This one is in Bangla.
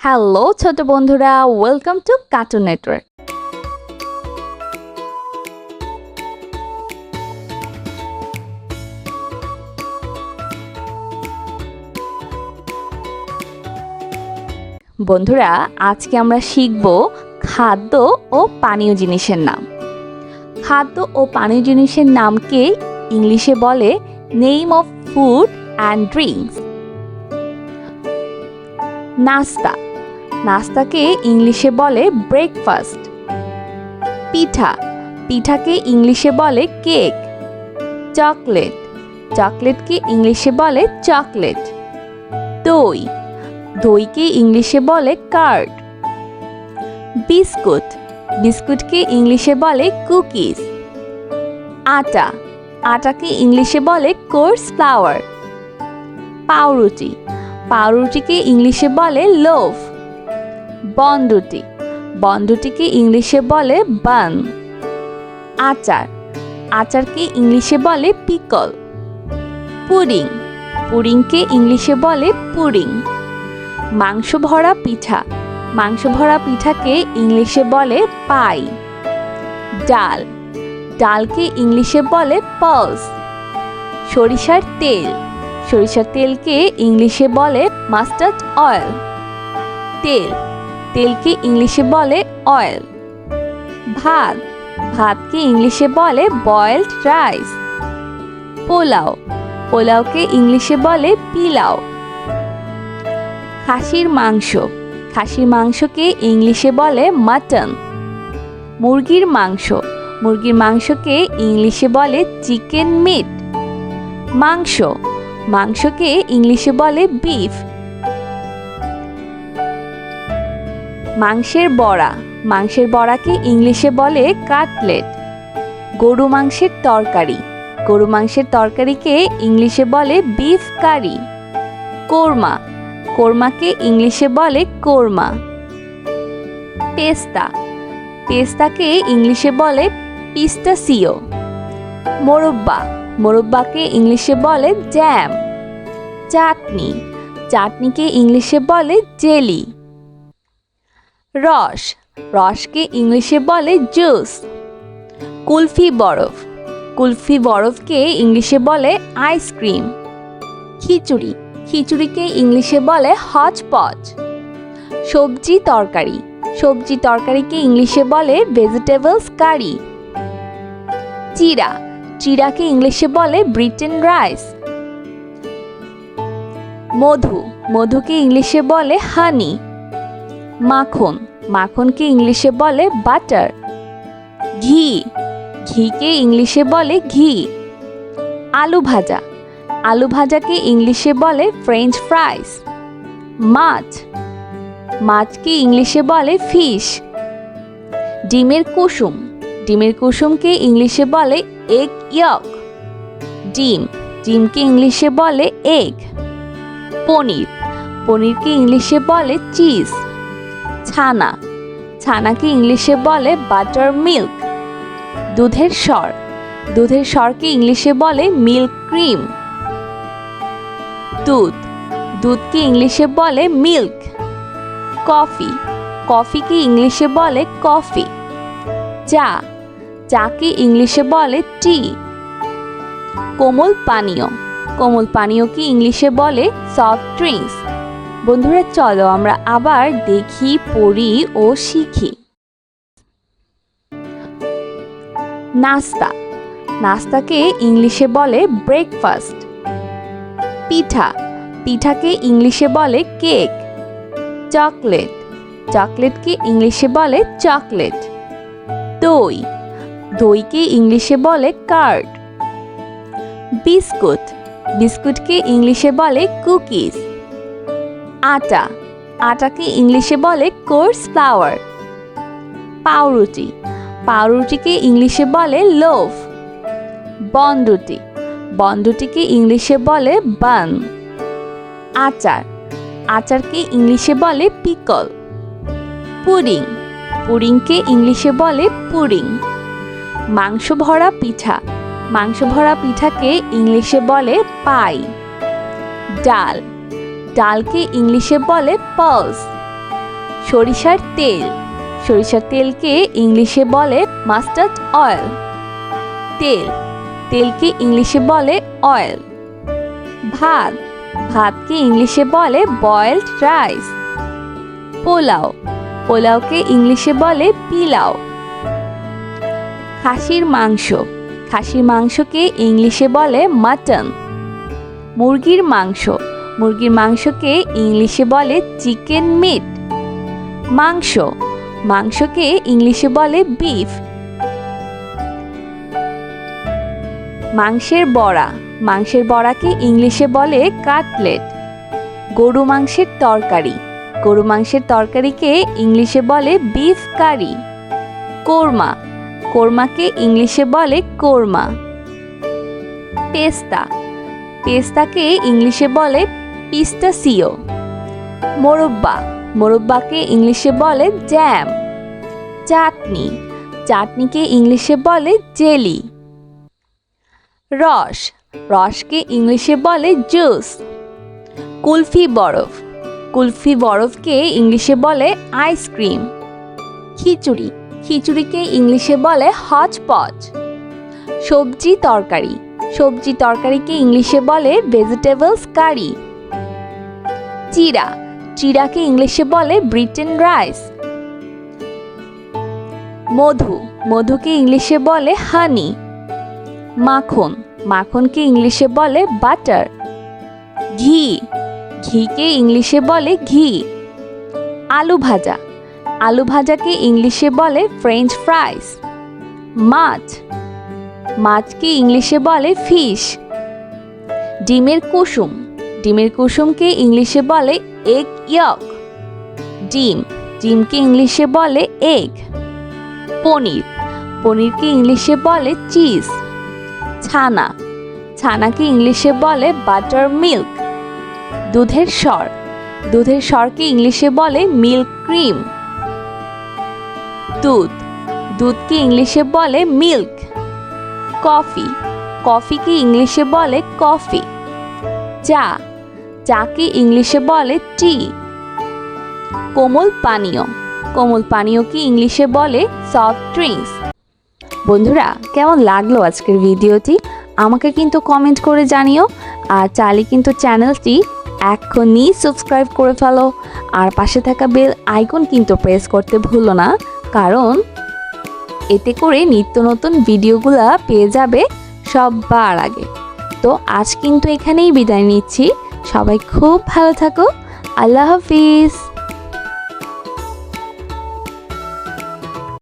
হ্যালো ছোট বন্ধুরা ওয়েলকাম টু কার্টুন নেটওয়ার্ক বন্ধুরা, আজকে আমরা শিখব খাদ্য ও পানীয় জিনিসের নাম। খাদ্য ও পানীয় জিনিসের নামকে ইংলিশে বলে name of food and drinks নাস্তা। নাস্তাকে ইংলিশে বলে ব্রেকফাস্ট পিঠা, পিঠাকে ইংলিশে বলে কেক চকলেট চকলেটকে ইংলিশে বলে চকলেট দই, দইকে ইংলিশে বলে কার্ড বিস্কুট, বিস্কুটকে ইংলিশে বলে কুকিজ আটা, আটাকে ইংলিশে বলে কোর্স ফ্লাওয়ার পাউরুটি, পাউরুটিকে ইংলিশে বলে লোভ বনরুটি বনরুটিকে ইংলিশে বলে বান। আচার। আচারকে ইংলিশে বলে পিকল। পুডিং। পুডিংকে ইংলিশে বলে পুডিং। মাংস ভরা পিঠা। মাংস ভরা পিঠাকে ইংলিশে বলে পাই। ডাল। ডালকে ইংলিশে বলে পলস। সরিষার তেল। সরিষার তেলকে ইংলিশে বলে মাস্টার্ড অয়েল। তেল। তেলকে ইংলিশে বলে অয়েল ভাত, ভাতকে ইংলিশে বলে বয়েলড রাইস পোলাও, পোলাওকে ইংলিশে বলে পিলাও খাসির মাংস, খাসির মাংসকে ইংলিশে বলে মাটন মুরগির মাংস, মুরগির মাংসকে ইংলিশে বলে চিকেন মিট মাংস, মাংসকে ইংলিশে বলে বিফ মাংসের বড়া। মাংসের বড়াকে ইংলিশে বলে কাটলেট। গরু মাংসের তরকারি। গরু মাংসের তরকারিকে ইংলিশে বলে বিফ কারি কোরমা। কোরমাকে ইংলিশে বলে কোরমা। পেস্তা। পেস্তাকে ইংলিশে বলে পিস্টাসিও মোরব্বা। মোরব্বাকে ইংলিশে বলে জ্যাম চাটনি। চাটনিকে ইংলিশে বলে জেলি রস। রসকে ইংলিশে বলে জুস। কুলফি বরফ। কুলফি বরফকে ইংলিশে বলে আইসক্রিম খিচুড়ি। খিচুড়িকে ইংলিশে বলে হচ পচ সবজি তরকারি। সবজি তরকারিকে ইংলিশে বলে ভেজিটেবলস কারি চিরা চিরাকে ইংলিশে বলে ব্রিটেন রাইস মধু। মধুকে ইংলিশে বলে হানি মাখন। মাখনকে ইংলিশে বলে বাটার ঘি। ঘিকে ইংলিশে বলে ঘি। আলু ভাজা। আলু ভাজাকে ইংলিশে বলে ফ্রেঞ্চ ফ্রাইস মাছ। মাছকে ইংলিশে বলে ফিশ ডিমের কুসুম। ডিমের কুসুমকে ইংলিশে বলে এগ ইয়ক ডিম। ডিমকে ইংলিশে বলে এগ পনির। পনিরকে ইংলিশে বলে চিজ ছানা। ছানাকে ইংলিশে বলে বাটার মিল্ক দুধের স্বর দুধের স্বরকে ইংলিশে বলে মিল্ক ক্রিম দুধ, দুধকে ইংলিশে বলে মিল্ক কফি কফিকে ইংলিশে বলে কফি চা, চাকে ইংলিশে বলে টি কোমল পানীয়, কোমল পানীয়কে ইংলিশে বলে সফট ড্রিঙ্কস বন্ধুরা, চলো আমরা আবার দেখি, পড়ি ও শিখি। নাস্তা। নাস্তাকে ইংলিশে বলে ব্রেকফাস্ট পিঠা। পিঠাকে ইংলিশে বলে কেক চকলেট চকলেটকে ইংলিশে বলে চকলেট দই। দইকে ইংলিশে বলে কার্ড বিস্কুট। বিস্কুটকে ইংলিশে বলে কুকিজ আটা। আটাকে ইংলিশে বলে কোর্স ফ্লাওয়ার পাউরুটি। পাউরুটিকে ইংলিশে বলে লোভ বনরুটি বনরুটিকে ইংলিশে বলে বান আচার। আচারকে ইংলিশে বলে পিকল পুডিং। পুডিংকে ইংলিশে বলে পুডিং মাংস ভরা পিঠা। মাংস ভরা পিঠাকে ইংলিশে বলে পাই ডাল। ডালকে ইংলিশে বলে পালস। সরিষার তেল। সরিষার তেলকে ইংলিশে বলে মাস্টার্ড অয়েল। তেল। তেলকে ইংলিশে বলে অয়েল। ভাত। ভাতকে ইংলিশে বলে বয়েলড রাইস। পোলাও। পোলাওকে ইংলিশে বলে পিলাও। খাসির মাংস। খাসির মাংসকে ইংলিশে বলে মাটন। মুরগির মাংস। মুরগির মাংসকে ইংলিশে বলে চিকেন মিট। মাংস, মাংসকে ইংলিশে বলে বিফ। মাংসের বড়া, মাংসের বড়াকে ইংলিশে বলে কাটলেট। গরু মাংসের তরকারি, গরু মাংসের তরকারিকে ইংলিশে বলে বিফ কারি। কোরমা, কোরমাকে ইংলিশে বলে কোরমা। পেস্তা, পেস্তাকে ইংলিশে বলে পিস্তাসিও মোরব্বা, মোরব্বাকে ইংলিশে বলে জ্যাম চাটনি, চাটনিকে ইংলিশে বলে জেলি রস, রসকে ইংলিশে বলে জুস কুলফি বরফ, কুলফি বরফকে ইংলিশে বলে আইসক্রিম খিচুড়ি, খিচুড়িকে ইংলিশে বলে হচপচ সবজি তরকারি, সবজি তরকারিকে ইংলিশে বলে ভেজিটেবলস কারি চিরা চিরাকে ইংলিশে বলে ব্রিটেন রাইস। মধু। মধুকে ইংলিশে বলে হানি। মাখন। মাখনকে ইংলিশে বলে বাটার। ঘি। ঘিকে ইংলিশে বলে ঘি। আলু ভাজা। আলু ভাজাকে ইংলিশে বলে ফ্রেঞ্চ ফ্রাইস। মাছ। মাছকে ইংলিশে বলে ফিশ। ডিমের কুসুম। ডিমের কুসুমকে ইংলিশে বলে এগ ইয়ক। ডিম, ডিমকে ইংলিশে বলে এগ। পনির, পনিরকে ইংলিশে বলে চিজ। ছানা, ছানাকে ইংলিশে বলে বাটার মিল্ক। দুধের স্বর, দুধের স্বরকে ইংলিশে বলে মিল্ক ক্রিম। দুধ, দুধকে ইংলিশে বলে মিল্ক। কফি, কফিকে ইংলিশে বলে কফি। চা। চাকে ইংলিশে বলে টি। কোমল পানীয়। কোমল পানীয়কে ইংলিশে বলে সফট ড্রিঙ্কস বন্ধুরা, কেমন লাগল আজকের ভিডিওটি? আমাকে কিন্তু কমেন্ট করে জানিও। আর চাইলে কিন্তু চ্যানেলটি এখনই সাবস্ক্রাইব করে ফেলো। আর পাশে থাকা বেল আইকন কিন্তু প্রেস করতে ভুলো না। কারণ এতে করে নিত্য নতুন ভিডিওগুলো পেয়ে যাবে সবার আগে। তো আজ কিন্তু এখানেই বিদায় নিচ্ছি। সবাই খুব ভালো থাকো। আল্লাহ হাফিজ।